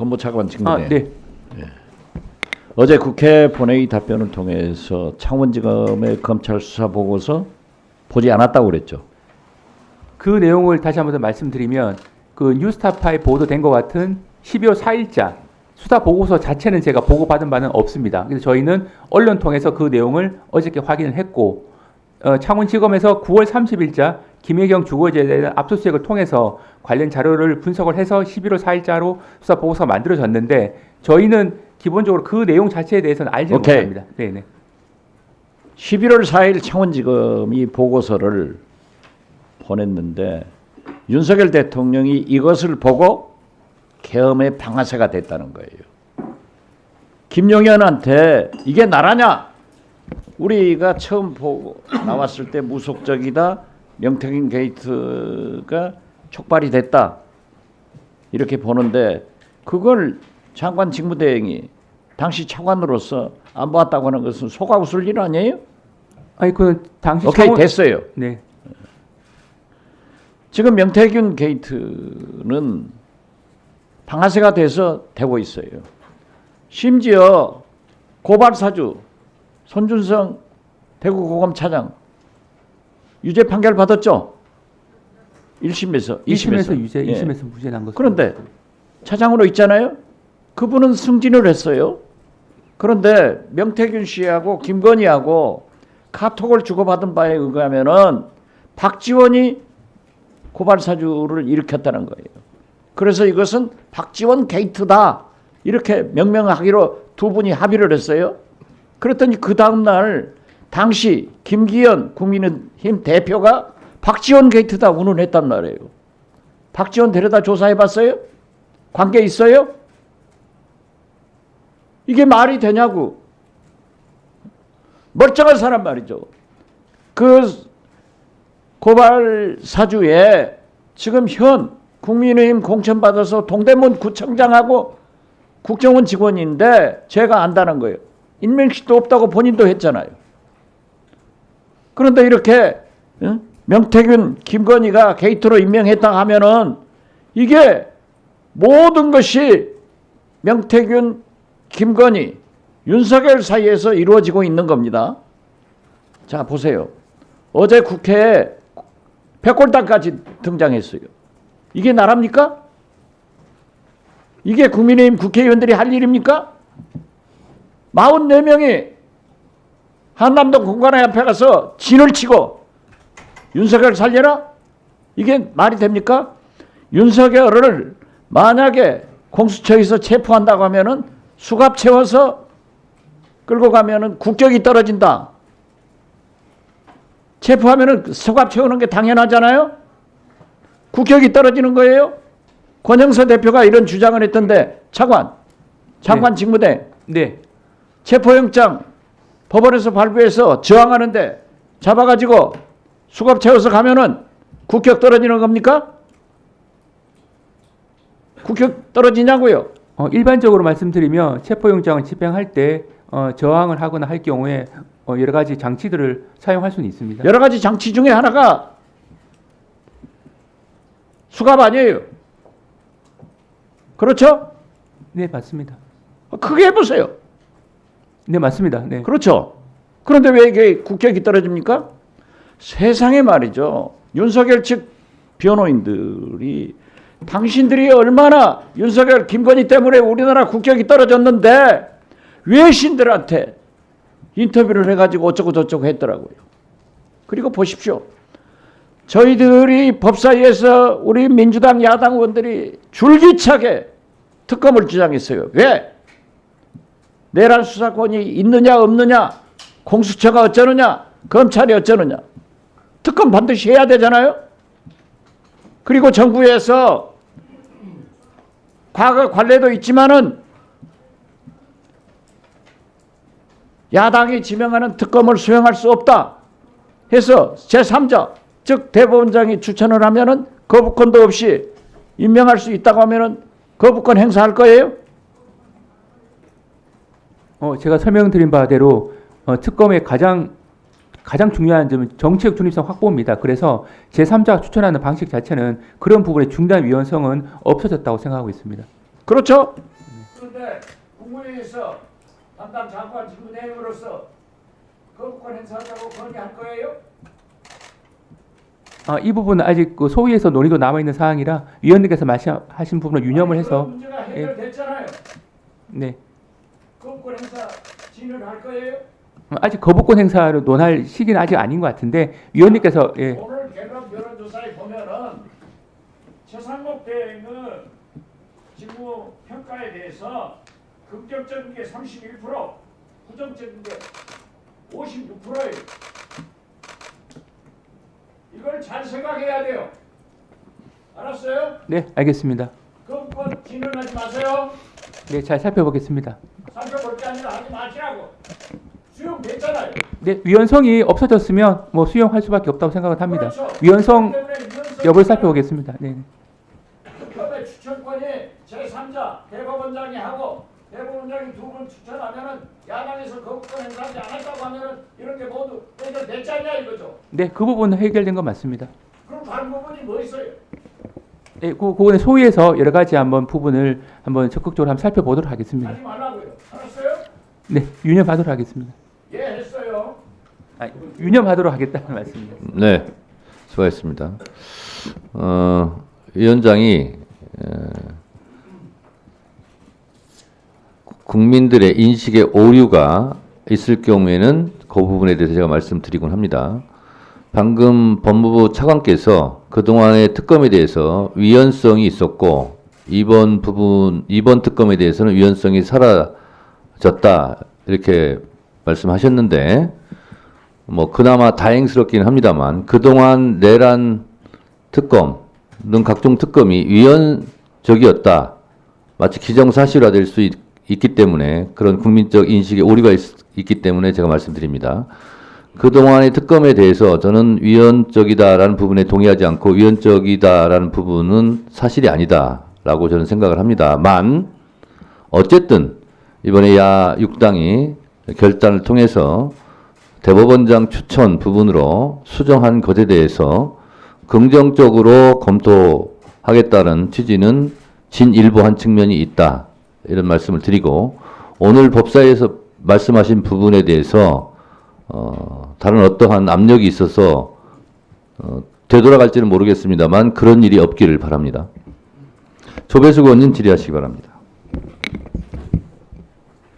법무 차관 아, 직무대 네. 어제 국회 본회의 답변을 통해서 창원지검의 검찰 수사 보고서 보지 않았다고 그랬죠. 그 내용을 다시 한번 더 말씀드리면 그 뉴스타파에 보도된 것 같은 12월 4일자 수사 보고서 자체는 제가 보고받은 바는 없습니다. 그래서 저희는 언론 통해서 그 내용을 어저께 확인을 했고 어, 창원지검에서 9월 30일자 김혜경 주거지에 대한 압수수색을 통해서 관련 자료를 분석을 해서 11월 4일자로 수사 보고서가 만들어졌는데 저희는 기본적으로 그 내용 자체에 대해서는 알지 오케이. 못합니다. 네네. 11월 4일 창원지검이 보고서를 보냈는데 윤석열 대통령이 이것을 보고 계엄의 방아쇠가 됐다는 거예요. 김용현한테 이게 나라냐? 우리가 처음 보고 나왔을 때 무속적이다. 명태균 게이트가 촉발이 됐다. 이렇게 보는데 그걸 장관 직무대행이 당시 차관으로서 안 보았다고 하는 것은 속아 웃을 일 아니에요? 아니 그 당시 오케이 창원- 됐어요. 네. 지금 명태균 게이트는 방아쇠가 돼서 되고 있어요. 심지어 고발 사주 손준성 대구고검 차장 유죄 판결 받았죠. 1심에서 1심에서 유죄, 예. 2심에서 무죄 난 것. 그런데 차장으로 있잖아요. 그분은 승진을 했어요. 그런데 명태균 씨하고 김건희하고 카톡을 주고받은 바에 의하면은 박지원이 고발 사주를 일으켰다는 거예요. 그래서 이것은 박지원 게이트다 이렇게 명명하기로 두 분이 합의를 했어요. 그랬더니 그 다음 날 당시 김기현 국민의힘 대표가 박지원 게이트다 운운했단 말이에요. 박지원 데려다 조사해봤어요? 관계 있어요? 이게 말이 되냐고. 멀쩡한 사람 말이죠. 그 고발 사주에 지금 현 국민의힘 공천받아서 동대문 구청장하고 국정원 직원인데 제가 안다는 거예요. 인명식도 없다고 본인도 했잖아요. 그런데 이렇게 응? 명태균, 김건희가 게이트로 임명했다 하면은 이게 모든 것이 명태균, 김건희, 윤석열 사이에서 이루어지고 있는 겁니다. 자, 보세요. 어제 국회에 백골당까지 등장했어요. 이게 나랍니까? 이게 국민의힘 국회의원들이 할 일입니까? 44명이 한남동 공관회 앞에 가서 진을 치고 윤석열 살려라? 이게 말이 됩니까? 윤석열을 만약에 공수처에서 체포한다고 하면은 수갑 채워서 끌고 가면은 국격이 떨어진다. 체포하면은 수갑 채우는 게 당연하잖아요. 국격이 떨어지는 거예요. 권영서 대표가 이런 주장을 했던데 차관, 장관 직무대 네. 체포영장 법원에서 발부해서 저항하는데 잡아가지고 수갑 채워서 가면은 국격 떨어지는 겁니까? 국격 떨어지냐고요? 어, 일반적으로 말씀드리면 체포영장을 집행할 때 어, 저항을 하거나 할 경우에 어, 여러 가지 장치들을 사용할 수는 있습니다. 여러 가지 장치 중에 하나가 수갑 아니에요. 그렇죠? 네, 맞습니다. 크게 해보세요. 네, 맞습니다. 네. 그렇죠? 그런데 왜 이게 국격이 떨어집니까? 세상에 말이죠. 윤석열 측 변호인들이 당신들이 얼마나 윤석열 김건희 때문에 우리나라 국격이 떨어졌는데 외신들한테 인터뷰를 해가지고 어쩌고 저쩌고 했더라고요. 그리고 보십시오. 저희들이 법사위에서 우리 민주당 야당 의원들이 줄기차게 특검을 주장했어요. 왜? 내란 수사권이 있느냐 없느냐 공수처가 어쩌느냐 검찰이 어쩌느냐 특검 반드시 해야 되잖아요. 그리고 정부에서 과거 관례도 있지만은 야당이 지명하는 특검을 수행할 수 없다 해서 제3자 즉 대법원장이 추천을 하면은 거부권도 없이 임명할 수 있다고 하면은 거부권 행사할 거예요? 어, 제가 설명드린 바대로 어, 특검의 가장 가장 중요한 점은 정치적 중립성 확보입니다. 그래서 제3자가 추천하는 방식 자체는 그런 부분의 중단 위헌성은 없어졌다고 생각하고 있습니다. 그렇죠? 그런데 국무회의에서 담당 장관 직무 대행으로서 거부권 행사하자고 건의할 거예요? 아, 이 부분은 아직 그 소위에서 논의도 남아 있는 사항이라 위원님께서 말씀하신 부분을 유념을 아니, 해서 문제가 해결됐잖아요. 네. 거부권 행사 진행할 거예요? 어, 아직 거부권 행사를 논할 시기는 아직 아닌 것 같은데 위원님께서 예, 오늘 개각 여론조사에 보면은 최상목 대행은 직무 평가에 대해서 긍정적인 게 31%, 부정적인 게 56%예요. 이걸 잘 생각해야 돼요. 알았어요? 네 알겠습니다. 그건 진행하지 마세요. 네 잘 살펴보겠습니다. 살펴볼 게 아니라 하지 마시라고. 수용됐잖아요. 네 위헌성이 없어졌으면 뭐 수용할 수밖에 없다고 생각을 합니다. 그렇죠. 위헌성 여부를 살펴보겠습니다. 네. 협의 추천권이 제3자 대법원장이 하고 대법원장이 두 분 추천하면은 야당에서 거부권 행사하지 않았다고 하면은 이런 게 모두 해결됐지 않냐 이거죠. 네, 그 부분은 해결된 건 맞습니다. 그럼 다른 부분이 뭐 있어요? 네, 그 그거는 소위에서 여러 가지 한번 부분을 한번 적극적으로 한번 살펴보도록 하겠습니다. 하지 말라고요. 네, 유념하도록 하겠습니다. 예, 했어요. 아, 유념하도록 하겠다는 말씀입니다. 네, 수고하셨습니다. 어, 위원장이 에, 국민들의 인식에 오류가 있을 경우에는 그 부분에 대해서 제가 말씀드리곤 합니다. 방금 법무부 차관께서 그동안의 특검에 대해서 위헌성이 있었고 이번 부분 이번 특검에 대해서는 위헌성이 사라 졌다 이렇게 말씀하셨는데 뭐 그나마 다행스럽긴 합니다만 그동안 내란 특검 등 각종 특검이 위헌적이었다. 마치 기정사실화 될 수 있, 기 때문에 그런 국민적 인식에 오류가 있, 있기 때문에 제가 말씀드립니다. 그동안의 특검에 대해서 저는 위헌적이다라는 부분에 동의하지 않고 위헌적이다라는 부분은 사실이 아니다라고 저는 생각을 합니다만 어쨌든 이번에 야 6당이 결단을 통해서 대법원장 추천 부분으로 수정한 것에 대해서 긍정적으로 검토하겠다는 취지는 진일보한 측면이 있다. 이런 말씀을 드리고 오늘 법사위에서 말씀하신 부분에 대해서 어, 다른 어떠한 압력이 있어서 어, 되돌아갈지는 모르겠습니다만 그런 일이 없기를 바랍니다. 조배수 의원님 질의하시기 바랍니다.